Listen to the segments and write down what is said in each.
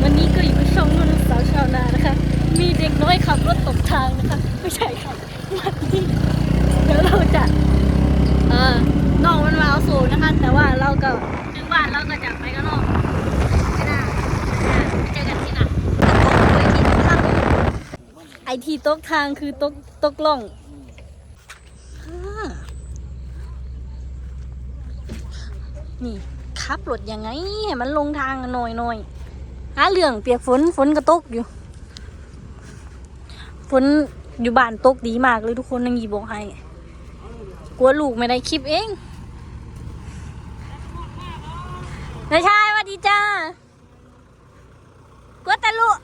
วันนี้ก็อยู่กับช่องนุ่นสาวชาวนานะคะ มีเด็กน้อยขับรถตกทางนะคะ ไม่ใช่ค่ะวันนี้เดี๋ยวเราจะเออน้องมันมาเอาสูงนะคะ แต่ว่าเราก็ถึงบ้านเราก็จะไปกันนอกไม่ได้เจอกันที่ไหนไอทีตกทางคือตกตกล่องนี่ขับรถยังไงให้มันลงทางหน่อยหน่อย หาเรื่องเปียกฝนฝนก็ตกอยู่ ฝนอยู่บ้านตกดีมากเลยทุกคนนังยีบอกให้ กลัวลูกไม่ได้คลิปเองนายชายสวัสดีจ้ากลัวแต่ลูก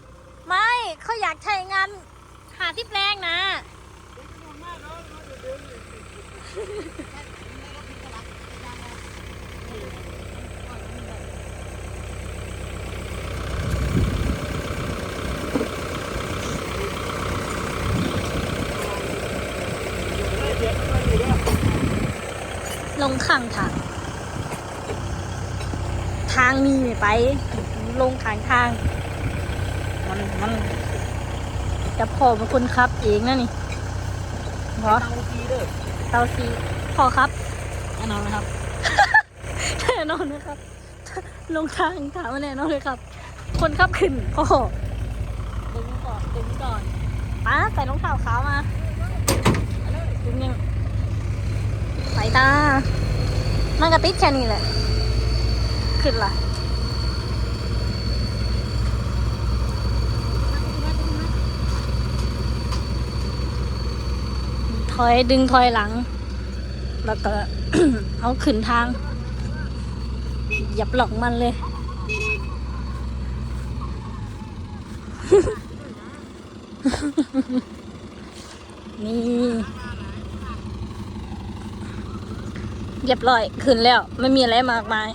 ไม่เขาอยากใช้งานหาที่แปลงนะ งข้างทาง ทางมีไม่ไป ลงข้างทาง มันมันจะพอเป็นคนขับเองนะนี่เหรอเตาซีเด้อเตาซีพอครับแน่นอนนะครับแน่นอนนะครับ ลงทางถามว่าแน่นอนเลยครับ คนขับขึ้นพ่อดึงก่อนดึงก่อนมาใส่รองเท้าขาวมาดึงยัง สายตา มันก็ติดแค่นี้แหละ ขึ้นละถอยดึงถอยหลัง แล้วก็เอาขึ้นทาง หยับหลอกมันเลยนี่ เรียบร้อยขึ้นแล้ว ไม่มีอะไรมากมาย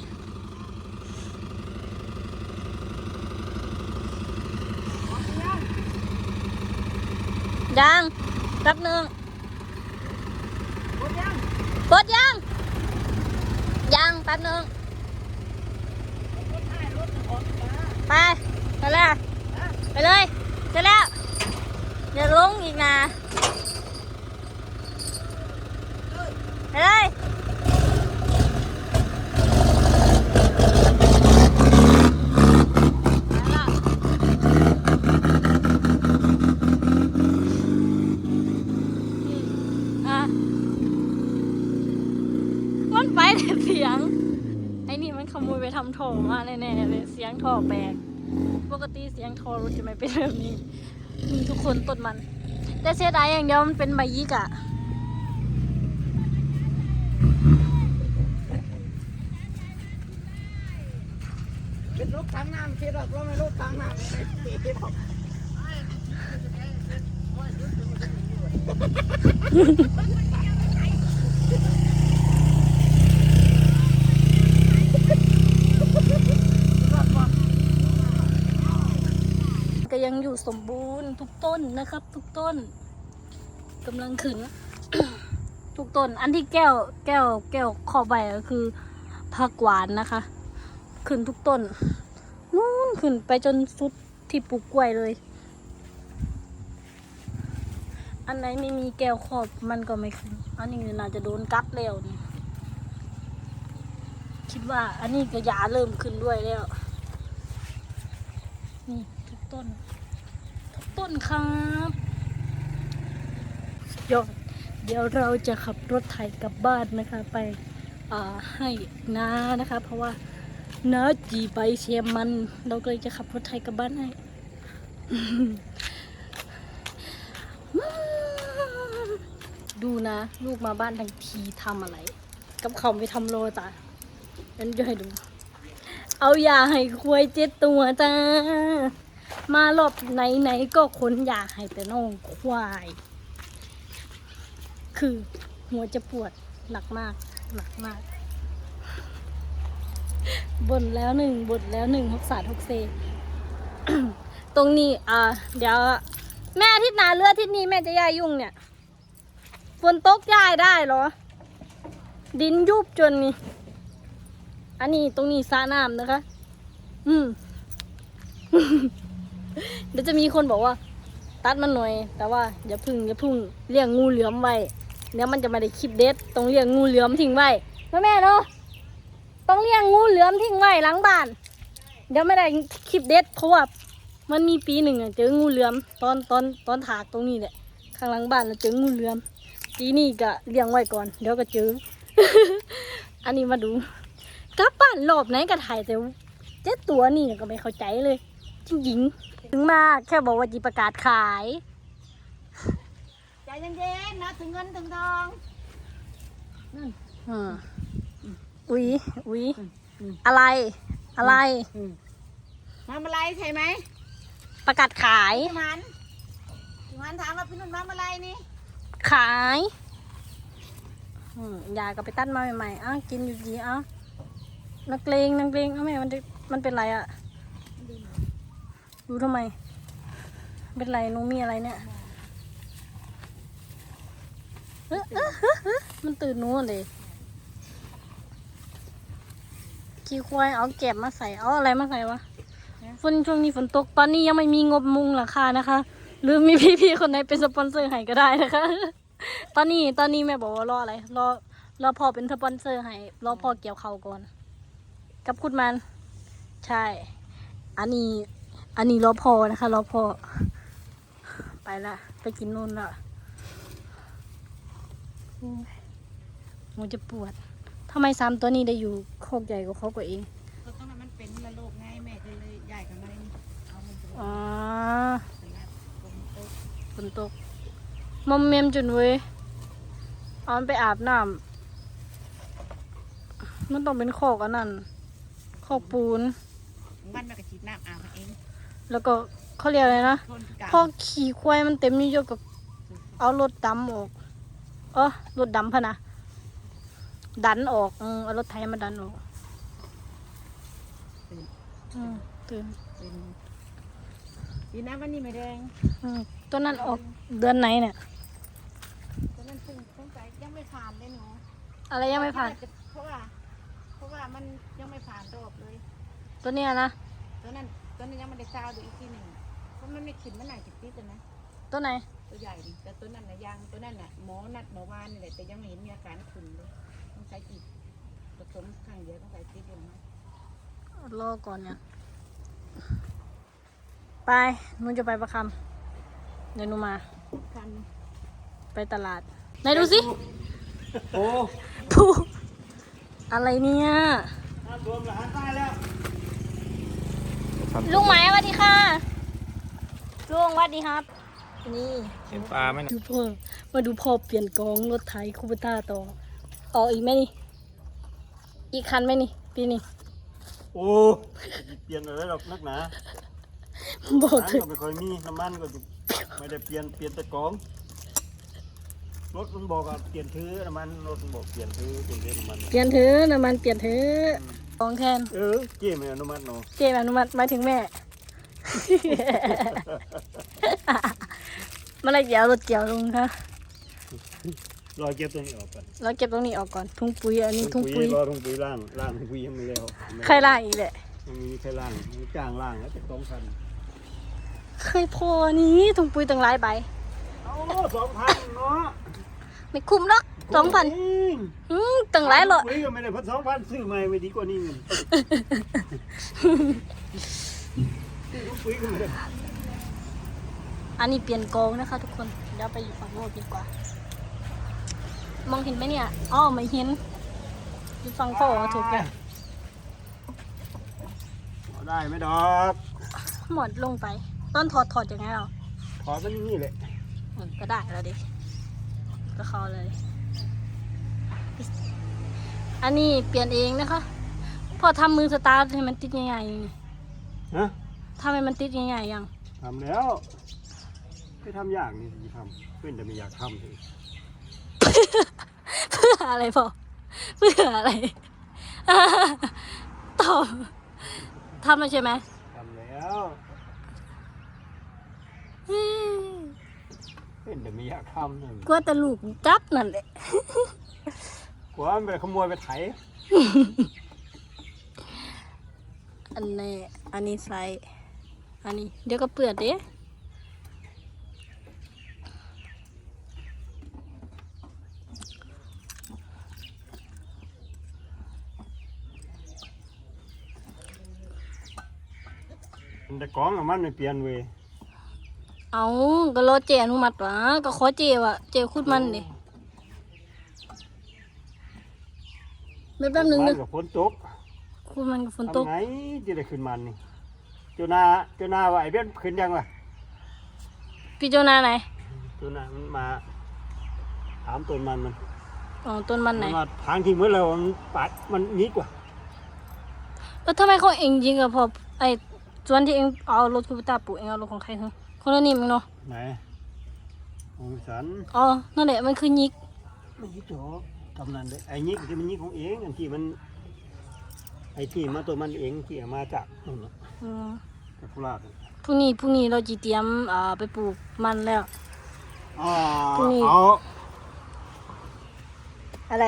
ยังแป๊บนึงกดยัง ยังแป๊บนึงไปไปเลยไปเลยเสร็จแล้วเดี๋ยวลงอีกนะไปเลยไปละอะมัน ไปแต่เสียง ไอ้นี่มันขโมยไปทำท่อมาแน่ๆเลยเสียงท่อแปลกปกติเสียงท่อรถจะไม่เป็นแบบนี้ มีทุกคนต้นมัน แต่เสียดายอย่างเดียวมันเป็นใบยิกอะเป็นรถทางน้ำคิดหรอกเราไม่รถทางน้ำคิดหรอก ก็ ยังอยู่สมบูรณ์ทุกต้นนะครับ ทุกต้นกำลังขึ้น ทุกต้น อันที่แก้ว แก้ว แก้วขอบใบก็คือผักหวานนะคะ ขึ้นทุกต้นนู่นขึ้นไปจนสุดที่ปลูกกล้วยเลย อันไหนไม่มีแก้วขอบมันก็ไม่ขึ้น อันนี้น่าจะโดนกัดแล้วนี่คิดว่าอันนี้ก็ยาเริ่มขึ้นด้วยแล้วนี่ ต้น ทุกต้นครับยอดเดี๋ยวเราจะขับรถไถกลับบ้านนะคะไปให้น้านะคะ เพราะว่าน้าจีไปเชียงมัน เราก็เลยจะขับรถไถกลับบ้านให้ดูนะ ลูกมาบ้านทั้งทีทำอะไร กับเขาไปทำโลจ้ะงั้นจะให้ดู เอายาให้ควยเจ็ดตัวจ้า มารอบไหนไหนๆก็ค้นยาให้แต่น้องควาย คือหัวจะปวดหนักมากหนักมากบ่นแล้วหนึ่งบ่นแล้วหนึ่งหกศาสหกเซตรงนี้ อ่า เดี๋ยว แม่ทิตย์หนาเลืออาทิตย์นี้แม่จะย้ายยุ่งเนี่ยฝนตกย้ายได้เหรอ ดินยุบจนนี่อันนี้ตรงนี้สระน้ำนะคะ อืม เดี๋ยวจะมีคนบอกว่า ตัดมันหน่อย แต่ว่าอย่าพึ่งอย่าพึ่งเลี้ยงงูเหลือมไว้เดี๋ยวมันจะมาได้คลิปเด็ดต้องเลี้ยงงูเหลือมทิ้งไว้นะแม่เนาะต้องเลี้ยงงูเหลือมทิ้งไว้หลังบ้าน เดี๋ยวไม่ได้คลิปเด็ดเพราะว่ามันมีปีหนึ่งอะเจองูเหลือมตอนตอนตอนถากตรงนี้แหละข้างหลังบ้านเราเจองูเหลือมปีนี้ก็เลี้ยงไว้ก่อน เดี๋ยวก็เจอ อันนี้มาดูกลับบ้านรอบไหนก็ถ่ายแต่เจ็ดตัวนี่ก็ไม่เข้าใจเลยจริงๆ ถึงมาแค่บอกว่าจีประกาศขายใจเย็นๆนะถึงเงินถึงทองอืมอุ๊ยอุ๊ยอะไรอะไรมาเมื่อไรใช่ไหมประกาศขายพี่มันพี่มันถามว่าพี่นุ่นมาเมื่อไรนี่ขายอืมยายก็ไปตัดมาใหม่ๆอ้าวกินอยู่ดีอ้าวนักเลงนักเลงเอ้าแม่มันจะมันเป็นไรอะ ดูทำไม เป็นไรหนูมีอะไรเนี่ยเอ๊ะเอ๊ะเอ๊ะเอ๊ะมันตื่นหนูอะเลยขี้ควายเอาแก็บมาใส่เอาอะไรมาใส่วะฝนช่วงนี้ฝนตกตอนนี้ยังไม่มีงบมุงหลังคานะคะ หรือมีพี่ๆคนไหนเป็นสปอนเซอร์ให้ก็ได้นะคะ ตอนนี้ตอนนี้แม่บอกว่ารออะไรรอรอพ่อเป็นสปอนเซอร์ให้รอพ่อเกี่ยวเขาก่อน กับคุณมัน ใช่ อันนี้ อันนี้รอพ่อนะคะรอพ่อไปละไปกินนู่นละโอ้ยหมูจะปวดทำไมสามตัวนี้ได้อยู่โคกใหญ่กว่าเขากว่าเองก็ต้องนั้นมันเป็นละโลกไงแม่ก็เลยใหญ่กันมาเลยเอามันไปอ๋อแล้วกลมโตฝนตกมอมเมมจนเว้ยเอามันไปอาบน้ำมันต้องเป็นโคอกอันนั้นโคอกปูนมันมันก็ฉีดน้ำอาบเอง แล้วก็เขาเรียกอะไรนะทนกาพอขี่ควายมันเต็มนี่โยกกับเอารถดำออกเออรถดำพะนะดันออกอืมเอารถไถมาดันออกอืมตื่นเป็นดีนะวันนี้ไม่แดงอืมตัวนั้นออกเดือนไหนเนี่ย ตอนนั้นซึ่งสงสัยยังไม่ผ่านเลยหนูอะไรยังไม่ผ่าน เพราะว่าเพราะว่ามันยังไม่ผ่านรอบเลย ตัวเนี้ยนะตอนนั้น ตอนนั้นยังไม่ได้ซาวดูอีกทีหนึ่งเพราะมันไม่ขึ้นมันหนักจิตติดเลยนะ ตัวไหน ตัวใหญ่ดิแต่ตัวนั้นนะยังตัวนั้นน่ะหมอนัดหมอวานนี่แหละแต่ยังไม่เห็นมีอาการขึ้นเลยต้องใช้จิตผสมข้างเดียวต้องใส่ติดลงมารอก่อนเนี่ยไปหนูจะไปประคำเดี๋ยวหนูมา คันไปตลาดไหนดูสิโอ้ผู้อะไรเนี่ยน้ำรวมละหันใต้แล้ว ลุงไหมสวัสดีค่ะลุงสวัสดีครับ นี่เห็นปลาไหมดูพ่อมาดูพ่อเปลี่ยนกองรถไถคูปต้าต่อออกอีกไหมนี่ อีกคันไหมนี่ ปีนี้โอ้เปลี่ยนอะไรหรอกนักหนาบอกน้ำถึงก็ไม่ค่อยมีน้ำมันก็ไม่ได้เปลี่ยนเปลี่ยนแต่กองรถมันบอกว่าเปลี่ยนถือน้ำมันรถมันบอกเปลี่ยนถือเปลี่ยนเรื่องน้ำมันเปลี่ยนเถอะน้ำมันเปลี่ยนเถอะ กองแทนเออเจ๊ไม่อนุมัติเนาะเจมอนุมัติหมายถึงแม่ เมื่อไรเกี่ยวรถเกี่ยวลุงคะรอเก็บตัวนี้ออกก่อนเราเก็บตรงนี้ออกก่อนทุ่งปุ๋ยอันนี้ทุ่งปุ๋ยรอทุ่งปุ๋ยล่างล่างทุ่งปุ๋ยยังไม่แล้วใครล่างอีกแหละ ยังมีใครล่างมีจ้างล่างแล้วจะต้องพันเคยพอนี้ถุงปุ๋ยตั้งหลายใบโอ้สองพันเนาะ ไม่คุ้มหรอก สองพันมอืมตั้งหลายหรอกปุ๋ยก็ไม่ได้พันสองพันซื้อใหม่ไม่ดีกว่านี้เงินซื้อลูกปุ๋ยก็ไม่ได้อันนี้เปลี่ยนกองนะคะทุกคนเดี๋ยวไปอยู่ฝั่งโน้นดีกว่า มองเห็นไหมเนี่ยอ๋อไม่เห็นอยู่ฝั่งพ่อถูกแล้วเอาได้ไหมดอกหมดลงไป ต้นถอดถอดยังไงเราขอมันนี่แหละอืมก็ได้แล้วดิก็เข้าเลย อันนี้เปลี่ยนเองนะคะพอทำมือสตาร์ทให้มันติดง่ายๆนี่ฮะทำให้มันติดง่ายๆยังทำแล้วไม่ทำยากนี่สิทำเพื่อนแต่ไม่อยากทำเลยเพื่ออะไรพอเพื่ออะไรตอบทำแล้วใช่ไหมทำแล้วอืมเพื่อนแต่ไม่อยากทำเลยกลัวแต่ลูกจับนั่นแหละ กลัวมันไปขโมยไปไถอันนี้อันนี้ใส่อันนี้เดี๋ยวก็เปื่อนเด้แต่กองอะมันไม่เปลี่ยนเว้ยเอาก็รอเจอนุมัติวะก็ขอเจว่ะเจคุดมันดิ แป๊บๆหนึงมันึนงกับฝนตกคุดมันกับฝนตกทำไงจะได้ขึ้นมันนี่เจ้านาเจ้านาว่าไอ้เบี้ยนขึ้นยังวะพี่เจ้านาไหนเจ้านามันมาถามต้นมันมันอ๋อต้นมันไหนมันมาทางทิ้งไว้แล้วมันปัดมันนิดกว่าเออทำไมเขาเองยิงกับพอไอ้ส่วนที่เองเอารถคูปตาปลูกเองเอารถของใครเหรอคนละนิ่มเองเนาะไหนของสันอ๋อนั่นแหละมันคือยิกไม่ยิกหรอก กำนันเลยไอ้ยิกที่มันยิกของเองอันที่มัน ไอ้ที่มาตัวมันเองที่เอามาจากนู่นน่ะอืมจากโคราชน่ะพรุ่งนี้พรุ่งนี้เราจีเตรียมอ่าไปปลูกมันแล้ว อ๋อพรุ่งนี้ เอาอะไร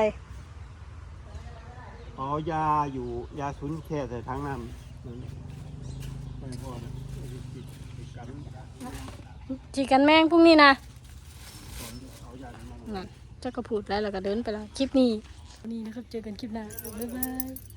เอายาอยู่ยาสุนแค่ใส่ทางน้ำนั่นไปพ่อนะไอ้ที่ติดกัน จีกันแมงพรุ่งนี้นะ เอายานั้นมานั่นเจ้าก็พูดแล้วแล้วก็เดินไปแล้วคลิปนี้ วันนี้นะครับ เจอกันคลิปหน้า บ๊ายบาย